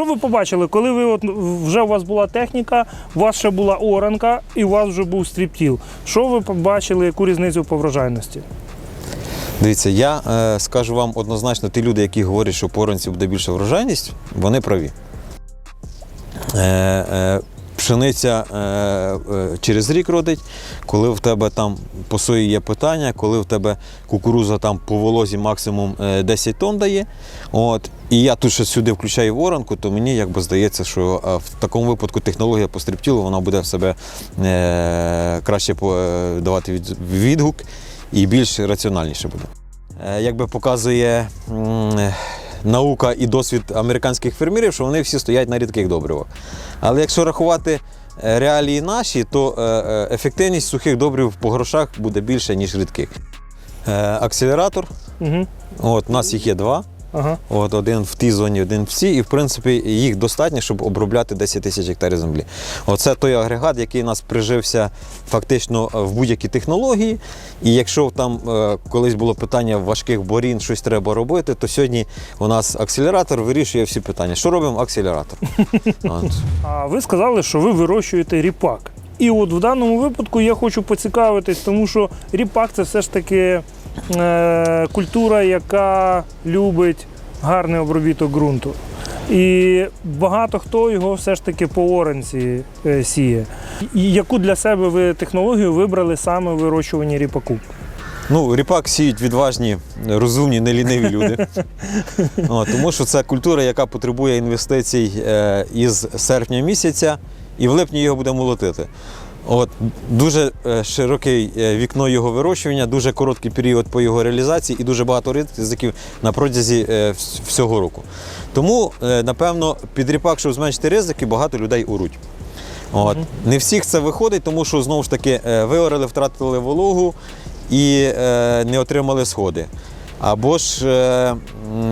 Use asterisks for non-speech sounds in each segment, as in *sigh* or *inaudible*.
що ви побачили, коли ви от вже у вас була техніка, у вас ще була оранка і у вас вже був стріптіл? Що ви побачили, яку різницю по врожайності? Дивіться, я е, скажу вам однозначно, ті люди, які говорять, що по оранці буде більша врожайність, вони праві. Е, е, пшениця е, е, через рік родить, коли в тебе там по сої є питання, коли в тебе кукуруза там по волозі максимум е, 10 тонн дає. От, і я тут ще сюди включаю воронку, то мені якби здається, що е, в такому випадку технологія по стріптілу вона буде в себе е, краще е, давати відгук і більш раціональніше буде. Е, Якби показує е, наука і досвід американських фермерів, що вони всі стоять на рідких добривах. Але якщо рахувати е, реалії наші, то е, е, ефективність сухих добрив по грошах буде більша, ніж рідких. Акселератор, Угу. от, у нас їх є два. Ага. От один в тій зоні, один в цій, і в принципі їх достатньо, щоб обробляти 10 тисяч гектарів землі. Оце той агрегат, який у нас прижився фактично в будь-які технології. І якщо там е, колись було питання важких борін, щось треба робити, то сьогодні у нас акселератор вирішує всі питання. Що робимо? Акселератор. *laughs* А ви сказали, що ви вирощуєте ріпак. І от в даному випадку я хочу поцікавитись, тому що ріпак це все ж таки е, культура, яка любить гарний обробіток ґрунту. І багато хто його все ж таки по оранці е, сіє. І яку для себе ви технологію вибрали саме в вирощуванні ріпаку? Ну, ріпак сіють відважні, розумні, неліниві люди. *laughs* О, тому що це культура, яка потребує інвестицій е, із серпня місяця, і в липні його буде молотити. От, дуже е, широке е, вікно його вирощування, дуже короткий період по його реалізації і дуже багато ризиків на протязі е, всього року. Тому, напевно, під ріпак, щоб зменшити ризики, багато людей уруть. От. Не всіх це виходить, тому що знову ж таки виорали, втратили вологу і е, не отримали сходи. Або ж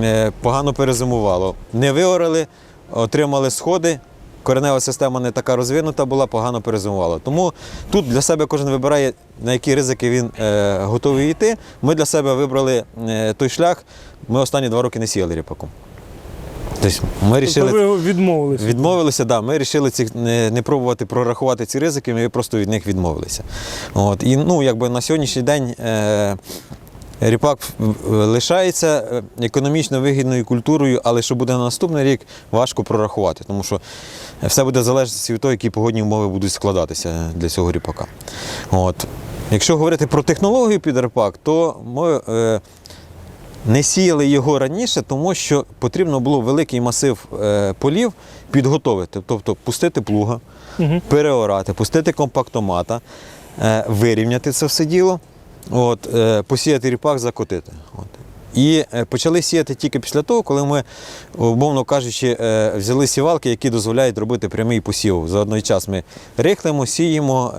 е, погано перезимувало. Не виорали, отримали сходи. Коренева система не така розвинута була, погано перезимувала. Тому тут для себе кожен вибирає, на які ризики він е, готовий йти. Ми для себе вибрали е, той шлях. Ми останні два роки не сіяли ріпаком. Тобто ми Тобто рішили... ви відмовилися. Відмовилися, да. Ми вирішили не, не пробувати прорахувати ці ризики, ми просто від них відмовилися. От. І ну, якби на сьогоднішній день е, ріпак е, лишається е, економічно вигідною культурою, але що буде на наступний рік, важко прорахувати, тому що все буде залежати від того, які погодні умови будуть складатися для цього ріпака. От. Якщо говорити про технологію під ріпак, то ми. Е, не сіяли його раніше, тому що потрібно було великий масив е, полів підготовити, тобто пустити плуга, Мгм. переорати, пустити компактомата, е, вирівняти це все діло, от, е, посіяти ріпак, закотити. От. І е, почали сіяти тільки після того, коли ми, умовно кажучи, е, взяли сівалки, які дозволяють робити прямий посів. За одний час ми рихлимо, сіємо,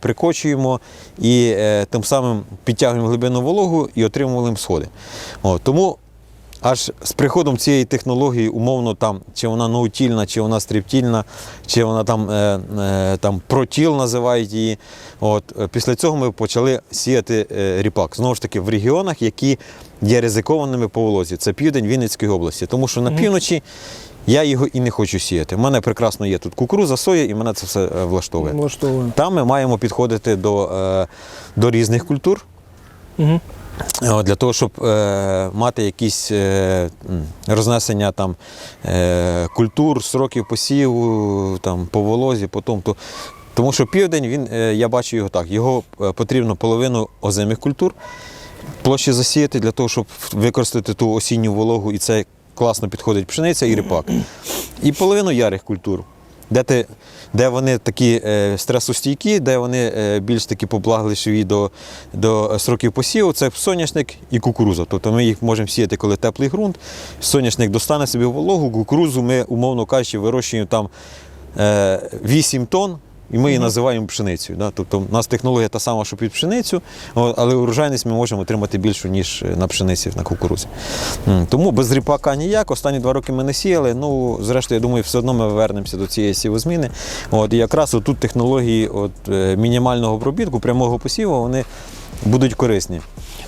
прикочуємо і тим самим підтягуємо глибину вологу і отримуємо сходи. Тому аж з приходом цієї технології, умовно, там, чи вона ноутільна, чи вона стріптільна, чи вона там, е, е, там протіл називають її. От, е, після цього ми почали сіяти е, ріпак. Знову ж таки, в регіонах, які є ризикованими по волозі. Це південь Вінницької області. Тому що на півночі я його і не хочу сіяти. У мене прекрасно є тут кукуруза, соя, і мене це все е, влаштовує. Влаштовує. Там ми маємо підходити до, е, до різних культур. Угу. О, Для того, щоб е, мати якісь е, рознесення там, е, культур, сроків посіву, там, по волозі, по тому. То, тому що південь, він, е, я бачу його так, його е, потрібно половину озимих культур площі засіяти для того, щоб використати ту осінню вологу, і це класно підходить пшениця і ріпак. І половину ярих культур. Де, ти, де вони такі е, стресостійкі, де вони е, більш такі поблагливі до, до сроків посіву, це соняшник і кукуруза. Тобто ми їх можемо сіяти, коли теплий ґрунт. Соняшник достане собі вологу, кукурузу ми, умовно кажучи, вирощуємо там е, 8 тонн. І ми її називаємо пшеницею. Да? Тобто у нас технологія та сама, що під пшеницю, але урожайність ми можемо отримати більшу, ніж на пшениці, на кукурузі. Тому без ріпака ніяк. Останні два роки ми не сіяли. Ну, зрештою, я думаю, все одно ми повернемося до цієї сівозміни. От, і якраз тут технології от, е, мінімального обробітку, прямого посіву, вони будуть корисні.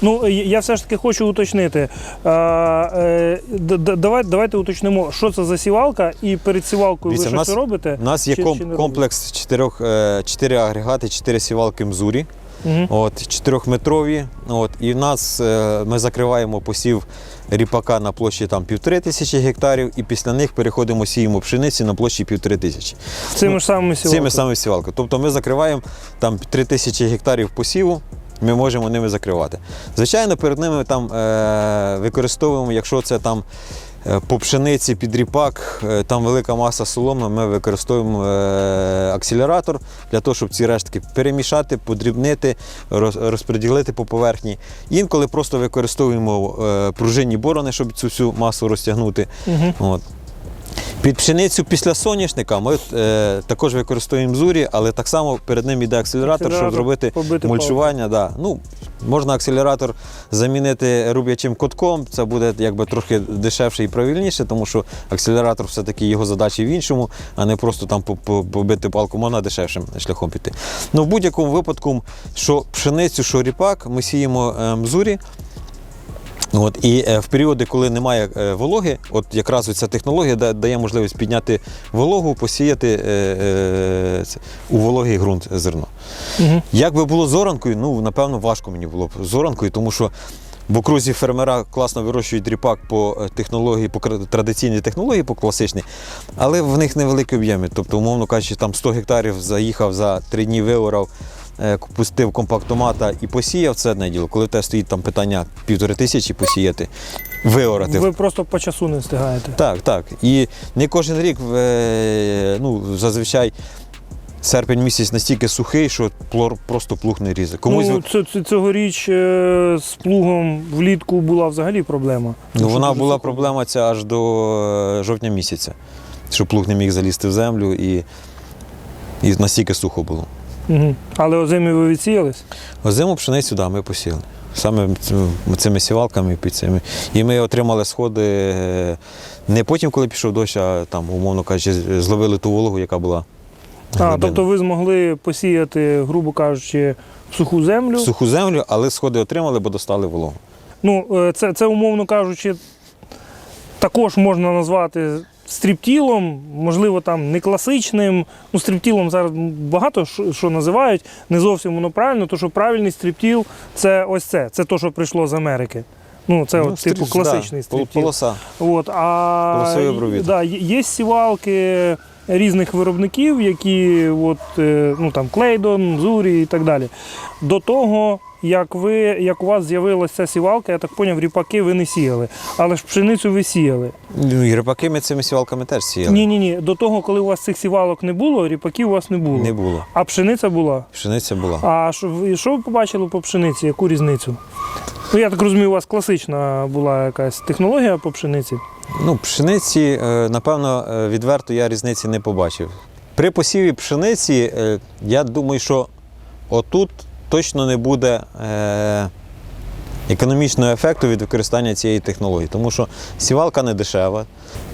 Ну, я- все ж таки хочу уточнити. Е, д- д- давай, давайте уточнимо, що це за сівалка, і перед сівалкою Дивіться, ви щось робите? У нас є Чи- ком- чи комплекс чотирьох, е, чотири агрегати, чотири сівалки Мзурі. Угу. От, чотирьохметрові. От, і в нас е, ми закриваємо посів ріпака на площі там півтори тисячі гектарів, і після них переходимо сіємо пшениці на площі півтори тисячі. Цими ж самими Цими самими сівалками. Тобто ми закриваємо там три тисячі гектарів посіву. Ми можемо ними закривати. Звичайно, перед ними там е, використовуємо, якщо це там е, по пшениці під ріпак, е, там велика маса соломи, ми використовуємо е, акселератор для того, щоб ці рештки перемішати, подрібнити, роз, розподілити по поверхні. Інколи просто використовуємо пружинні борони, щоб цю всю масу розтягнути. Угу. От. Під пшеницю після соняшника ми е, також використовуємо зурі, але так само перед ним йде акселератор, щоб зробити мульчування. Да. Ну, можна акселератор замінити руб'ячим котком, це буде якби трохи дешевше і правильніше, тому що акселератор все-таки його задачі в іншому, а не просто там по- по- побити палку, можна дешевшим шляхом піти. Ну, в будь-якому випадку, що пшеницю, що ріпак, ми сіємо е, мзурі. От, і е, в періоди, коли немає е, вологи, от якраз ця технологія дає можливість підняти вологу, посіяти е, у вологий ґрунт зерно. Угу. Як би було з оранкою, ну напевно важко мені було б з оранкою, тому що в окрузі фермера класно вирощують ріпак по технології, по традиційній технології, по класичній, але в них невеликі об'єми. Тобто, умовно кажучи, там 100 гектарів заїхав за 3 дні виорав. Е, Пустив компактомата і посіяв це одне діло. Коли в тебе стоїть там питання півтори тисячі посіяти, виорати. Ви просто по часу не встигаєте. Так, так. І не кожен рік е, ну, зазвичай серпень місяць настільки сухий, що плор- просто плуг не різе. Комусь ну, це, це, цьогоріч е, з плугом влітку була взагалі проблема. ну, вона була сухо. проблема ця аж до е, жовтня місяця, що плуг не міг залізти в землю і, і настільки сухо було. Угу. Але озимі ви відсіялись? Озиму пшеницю, да, ми посіли. Саме цими- цими сівалками під цими. І ми отримали сходи е, не потім, коли пішов дощ, а там, умовно кажучи, зловили ту вологу, яка була. А, тобто ви змогли посіяти, грубо кажучи, в суху землю. в суху землю, але сходи отримали, бо достали вологу. Ну, е, це, це, умовно кажучи, також можна назвати стріптілом, можливо, там не класичним. Ну, стріптілом зараз багато що, називають, не зовсім воно правильно, тому що правильний стріптіл це ось це. Це те, що прийшло з Америки. Ну, це от, типу класичний да, стріптіл. Полоса. От, а Полосові обробіток. да, є сівалки різних виробників, які от, е, ну, там, Клейдон, Зурі і так далі. До того, як, ви, як у вас з'явилася сівалка, я так зрозумів, ріпаки ви не сіяли, але ж пшеницю ви сіяли. Ну, і рипаки ми цими сівалками теж сіяли. Ні, ні, ні. До того, коли у вас цих сівалок не було, ріпаків у вас не було. Не було. А пшениця була. Пшениця була. А що що ви побачили по пшениці? Яку різницю? Ну, я так розумію, у вас класична була якась технологія по пшениці. Ну, пшениці, е, напевно, е, відверто я різниці не побачив. При посіві пшениці, е, я думаю, що отут точно не буде економічного ефекту від використання цієї технології, тому що сівалка не дешева.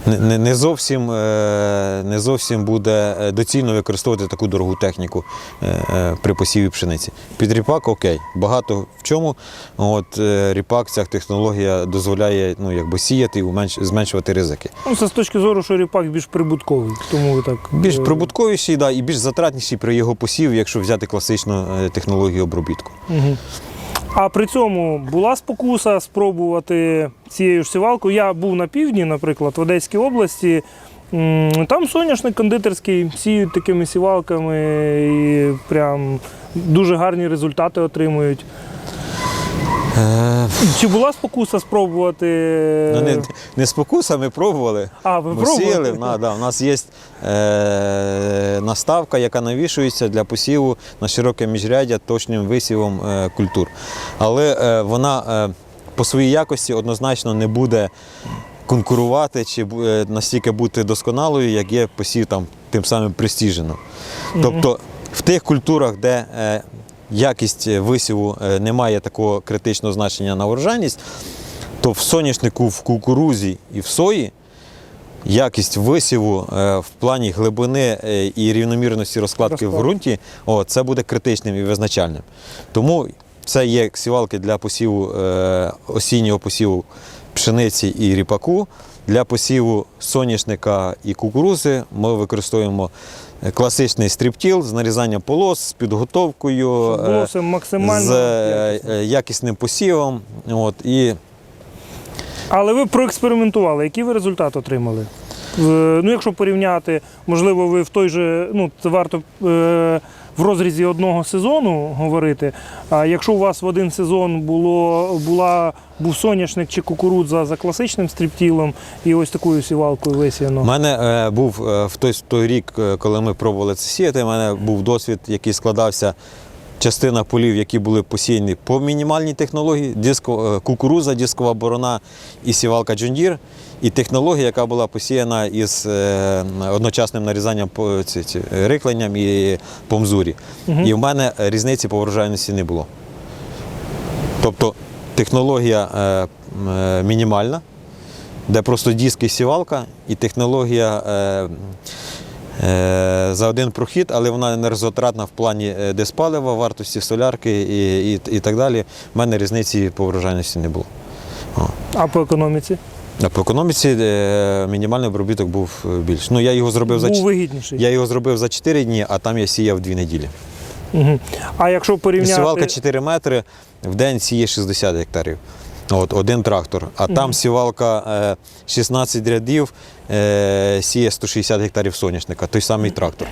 Не, не, зовсім, е, не зовсім буде е, доцільно використовувати таку дорогу техніку е, при посіві пшениці. Під ріпак окей, багато в чому. От, ріпак, ця технологія дозволяє ну, якби сіяти і зменшувати ризики. Ну, це з точки зору, що ріпак більш прибутковий, тому так. Більш прибутковіший да, і більш затратніший при його посіві, якщо взяти класичну технологію обробітку. Мгм. А при цьому була спокуса спробувати цією ж сівалкою. Я був на півдні, наприклад, в Одеській області. Там соняшник кондитерський, сіють такими сівалками і прям дуже гарні результати отримують. Е, Чи була спокуса спробувати? ну, не, не спокуса, ми пробували. А, ви Ми пробували? сіяли, на, да, у нас є е, наставка, яка навішується для посіву на широке міжряддя точним висівом е, культур. Але е, вона е, по своїй якості однозначно не буде конкурувати чи настільки бути досконалою, як є посів там тим самим престіжено. Тобто в тих культурах, де якість висіву не має такого критичного значення на урожайність, то в соняшнику, в кукурузі і в сої якість висіву е, в плані глибини е, і рівномірності розкладки в ґрунті, о, це буде критичним і визначальним. Тому Це є сівалки для посіву е, осіннього посіву пшениці і ріпаку. Для посіву соняшника і кукурузи ми використовуємо класичний стріптіл з нарізанням полос, з підготовкою, максимально. з якісним посівом. От, і Але ви проекспериментували. Який ви результат отримали? Ну, якщо порівняти, можливо, ви в той же, ну, це варто е, в розрізі одного сезону говорити. А якщо у вас в один сезон було, була, був соняшник чи кукурудза за класичним стріптілом і ось такою сівалкою У мене е, був е, в той, той рік, е, коли ми пробували це сіяти, у мене був досвід, який складався. Частина полів, які були посіяні по мінімальній технології, диско, е, кукуруза, дискова борона і сівалка Джондір, і технологія, яка була посіяна із е, одночасним нарізанням рихленням і по мзурі. Мгм. І в мене різниці по врожайності не було. Тобто технологія е, е, мінімальна, де просто диск і сівалка, і технологія е, за один прохід, але вона не розотратна в плані е, диспалива, вартості солярки і, і, і так далі. У мене різниці по врожайності не було. А по економіці? А по економіці е, мінімальний обробіток був е, більш. Ну, я його зробив за Був чот- вигідніший. я його зробив за 4 дні, а там я сіяв 2 неділі. Угу. А якщо порівняти. Сівалка 4 метри, в день сіє 60 гектарів. От, один трактор. А там сівалка е, 16 рядів, е, сіє 160 гектарів соняшника, той самий трактор.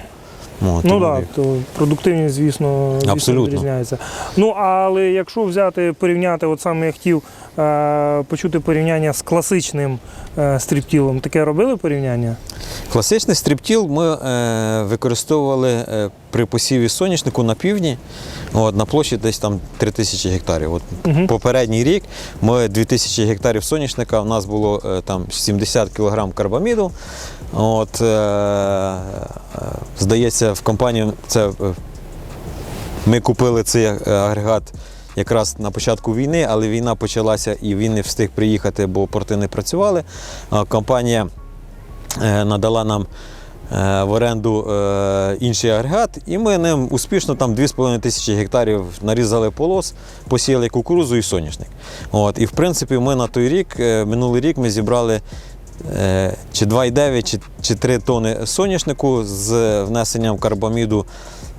Ну так, да, то продуктивність, звісно, звісно відрізняється. Ну, але якщо взяти, порівняти, от саме я хотів е, почути порівняння з класичним е, стріптілом, таке робили порівняння? Класичний стріптіл ми е, використовували е, при посіві соняшнику на півдні, от, на площі десь там 3 тисячі гектарів. От, Мгм. Попередній рік ми 2000 гектарів соняшника, у нас було е, там 70 кг карбаміду. От, е, здається, в компанію це, е, ми купили цей е, агрегат якраз на початку війни, але війна почалася і він не встиг приїхати, бо порти не працювали. Компанія е, надала нам в оренду інший агрегат, і ми ним успішно там 2,5 тисячі гектарів нарізали полос, посіяли кукурузу і соняшник. От, і в принципі ми на той рік, минулий рік, ми зібрали чи 2,9, чи, чи 3 тони соняшнику з внесенням карбаміду.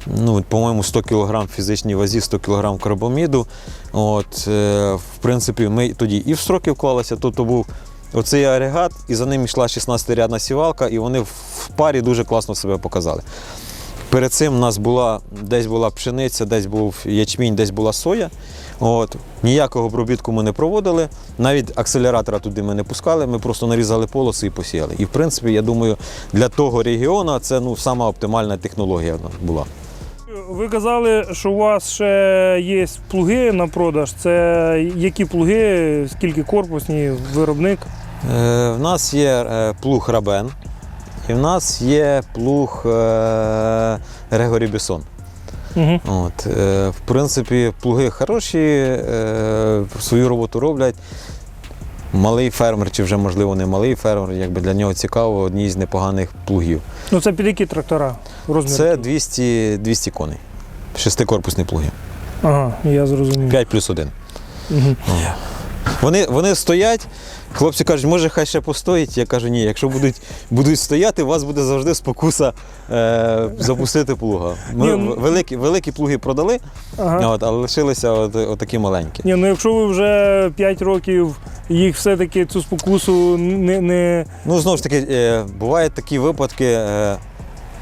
Ну, по-моєму, 100 кг фізичній вазі, 100 кг карбаміду. От, е, в принципі, ми тоді і в строки вклалися, тобто був оцей агрегат, і за ним йшла 16-рядна сівалка, і вони в парі дуже класно себе показали. Перед цим у нас була десь була пшениця, десь був ячмінь, десь була соя. От. Ніякого обробітку ми не проводили, навіть акселератора туди ми не пускали, ми просто нарізали полоси і посіяли. І в принципі, я думаю, для того регіону це ну, сама оптимальна технологія була. Ви казали, що у вас ще є плуги на продаж. Це які плуги, скільки корпусні, виробник? Е, в нас є е, плуг Рабен, і в нас є плуг е, Грегорі Бісон. Угу. От, е, в принципі, плуги хороші, е, свою роботу роблять. Малий фермер, чи вже, можливо, не малий фермер, якби для нього цікаво, одні з непоганих плугів. Ну це під які трактора? Розмір? Це 200, 200 коней. Шестикорпусні плуги. Ага, я зрозумів. 5 плюс 1. Угу. Вони, вони стоять, хлопці кажуть, може хай ще постоїть. Я кажу, ні, якщо будуть, будуть стояти, у вас буде завжди спокуса е, запустити плуга. Ми Ні, ну- великі, великі плуги продали, Ага. от, але лишилися от, отакі маленькі. Ні, ну якщо ви вже 5 років їх все-таки цю спокусу не, не Ну, знову ж таки, е, бувають такі випадки. Е,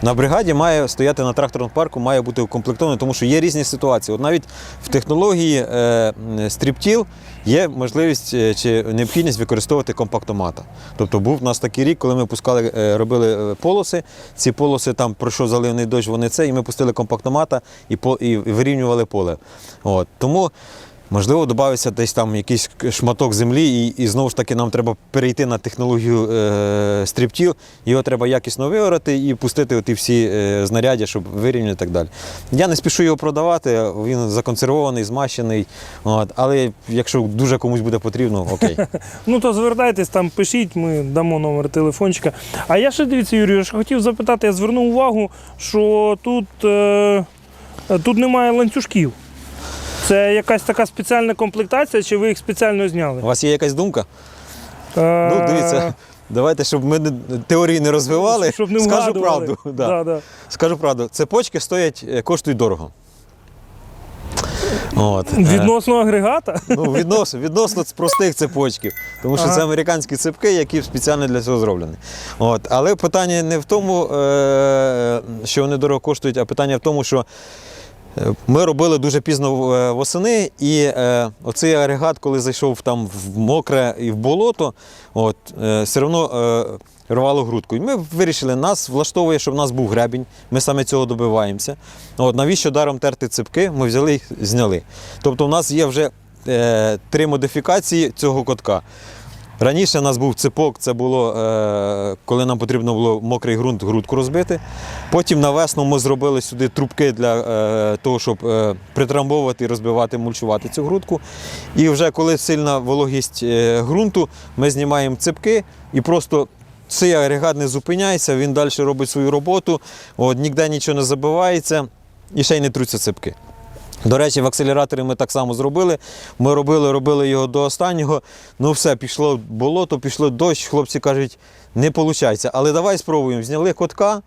на бригаді має стояти на тракторному парку, має бути укомплектований, тому що є різні ситуації. От навіть в технології е, стріптіл є можливість е, чи необхідність використовувати компактомата. Тобто був у нас такий рік, коли ми пускали, е, робили е, полоси. Ці полоси там пройшов заливний дощ, вони це, і ми пустили компактомата і, по, і вирівнювали поле. От. Тому Можливо, додається десь там якийсь шматок землі, і, і знову ж таки нам треба перейти на технологію е, стріптіл. Його треба якісно виорати і пустити оті всі е, знаряддя, щоб вирівняти і так далі. Я не спішу його продавати, він законсервований, змащений. От, але якщо дуже комусь буде потрібно, окей. *laughs* Ну то звертайтесь там, пишіть, ми дамо номер телефончика. А я ще дивіться, Юрію, ж хотів запитати, я звернув увагу, що тут, е, тут немає ланцюжків. Це якась така спеціальна комплектація, чи ви їх спеціально зняли? У вас є якась думка? Е, Ну, дивіться, давайте, щоб ми не- теорії не розвивали. Щоб не скажу вгадували. правду. *laughs* Да. Да, да. Скажу правду, цепочки стоять, е, коштують дорого. От. е, Відносно агрегата? Ну, відносно, відносно з простих цепочків, тому що Ага. це американські цепки, які спеціально для цього зроблені. От. Але питання не в тому, е, що вони дорого коштують, а питання в тому, що ми робили дуже пізно е, восени, і е, оцей агрегат, коли зайшов там в мокре і в болото, от, е, все одно е, рвало грудку. І ми вирішили, нас влаштовує, щоб в нас був гребінь, ми саме цього добиваємося. От, навіщо даром терти цепки? Ми взяли їх, зняли. Тобто, у нас є вже е, три модифікації цього котка. Раніше у нас був цепок, це було, е, коли нам потрібно було мокрий ґрунт, грудку розбити. Потім на весну ми зробили сюди трубки для е, того, щоб е, притрамбовувати розбивати, мульчувати цю грудку. І вже коли сильна вологість е, ґрунту, ми знімаємо цепки і просто цей агрегат не зупиняється, він далі робить свою роботу, от, ніде нічого не забивається і ще й не труться цепки. До речі, в акселераторі ми так само зробили. Ми робили, робили його до останнього. Ну все, пішло болото, пішло дощ. Хлопці кажуть, не виходить. Але давай спробуємо. Зняли котка,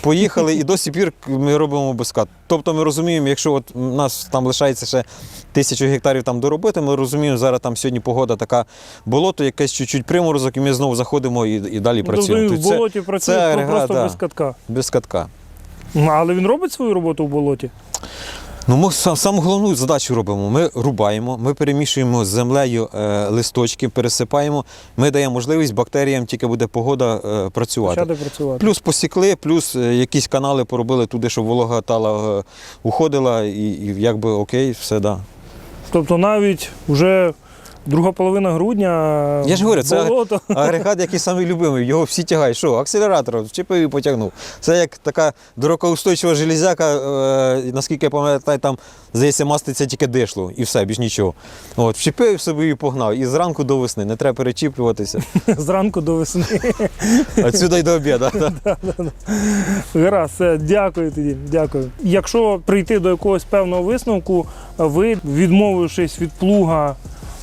поїхали і до сих пір ми робимо без кат. Тобто ми розуміємо, якщо от у нас там лишається ще тисячу гектарів там доробити, ми розуміємо, зараз там сьогодні погода така болото, якесь чуть-чуть приморозок, і ми знову заходимо і, і далі Тобто працюємо. він в Тобто болоті працює це ну, агрегат, просто да. без катка. без катка. Ну, Але він робить свою роботу в болоті. Ну, ми сам, саму головну задачу робимо. Ми рубаємо, ми перемішуємо з землею е, листочки, пересипаємо. Ми даємо можливість бактеріям, тільки буде погода, е, працювати. Працювати. Плюс посікли, плюс е, якісь канали поробили туди, щоб волога тала уходила, і, і якби окей, все да. Тобто навіть вже друга половина грудня. Я ж говорю, це- болото. Агрегат, який самий любимий, його всі тягають. Що, акселератор, вчепив і потягнув. Це як така дорогоустойчива железяка, е, наскільки я пам'ятаю, там, здається, маститься тільки дишло і все, більш нічого. От, вчепив собі і погнав. І зранку до весни, не треба перечіплюватися. *laughs* Зранку до весни. *laughs* Отсюди й до обіду. *laughs* Гаразд, дякую тоді. Дякую. Якщо прийти до якогось певного висновку, ви, відмовившись від плуга,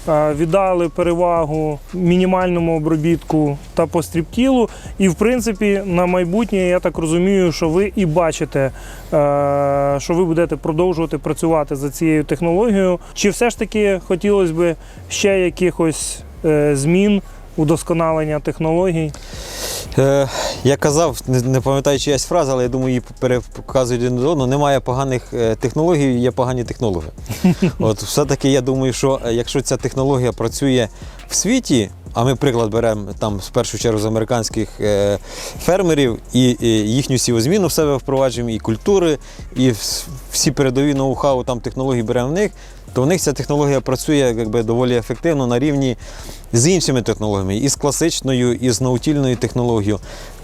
віддали перевагу мінімальному обробітку та пострібтілу, І, в принципі, на майбутнє, я так розумію, що ви і бачите, е, що ви будете продовжувати працювати за цією технологією. Чи все ж таки хотілося б ще якихось е, змін, удосконалення технологій? Е, я казав, не, пам'ятаю чиясь фраза, але я думаю, її переказують один до одного. Немає поганих е, технологій, є погані технологи. *laughs* От все-таки я думаю, що е, якщо ця технологія працює в світі, а ми приклад беремо там в першу чергу з американських е, фермерів і, і їхню сівозміну в себе впроваджуємо, і культури, і всі передові ноу-хау там технології беремо в них, то в них ця технологія працює якби доволі ефективно на рівні з іншими технологіями, і з класичною, і з наутільною технологією.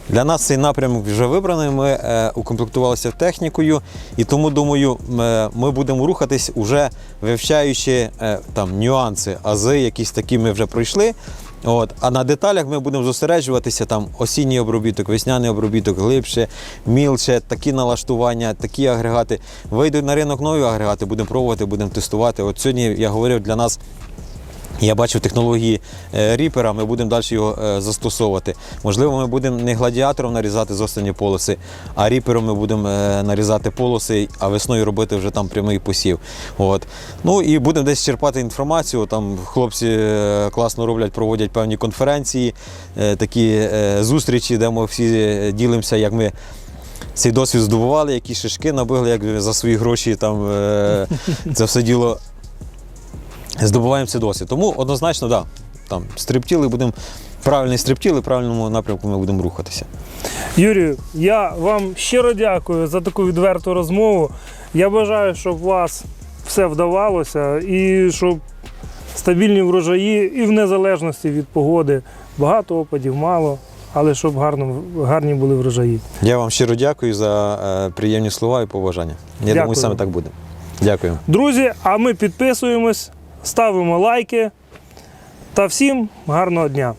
Для нас цей напрямок вже вибраний. Ми е, укомплектувалися технікою, і тому думаю, е, ми будемо рухатись уже вивчаючи е, там нюанси, ази, якісь такі ми вже пройшли. От, а на деталях ми будемо зосереджуватися там осінній обробіток, весняний обробіток, глибше, мілше, такі налаштування, такі агрегати. Вийдуть на ринок нові агрегати, будемо пробувати, будемо тестувати. От сьогодні я говорив для нас. Я бачив технології ріпера, ми будемо далі його е, застосовувати. Можливо, ми будемо не гладіатором нарізати з полоси, а ріпером ми будемо е, нарізати полоси, а весною робити вже там прямий посів. От. Ну і будемо десь черпати інформацію. Там хлопці е, класно роблять, проводять певні конференції, такі зустрічі, де ми всі ділимося, як ми. Цей досвід здобували, які шишки набили, як за свої гроші там це все діло здобуваємо цей досвід. Тому однозначно, да, там стриптіли будемо правильний стриптіл і правильному напрямку ми будемо рухатися. Юрію, я вам щиро дякую за таку відверту розмову. Я бажаю, щоб у вас все вдавалося і щоб стабільні врожаї і в незалежності від погоди. Багато опадів, мало, але щоб гарно, гарні були врожаї. Я вам щиро дякую за е, приємні слова і побажання. Я Дякую. думаю, саме так буде. Дякую. Друзі, а ми підписуємось, ставимо лайки та всім гарного дня!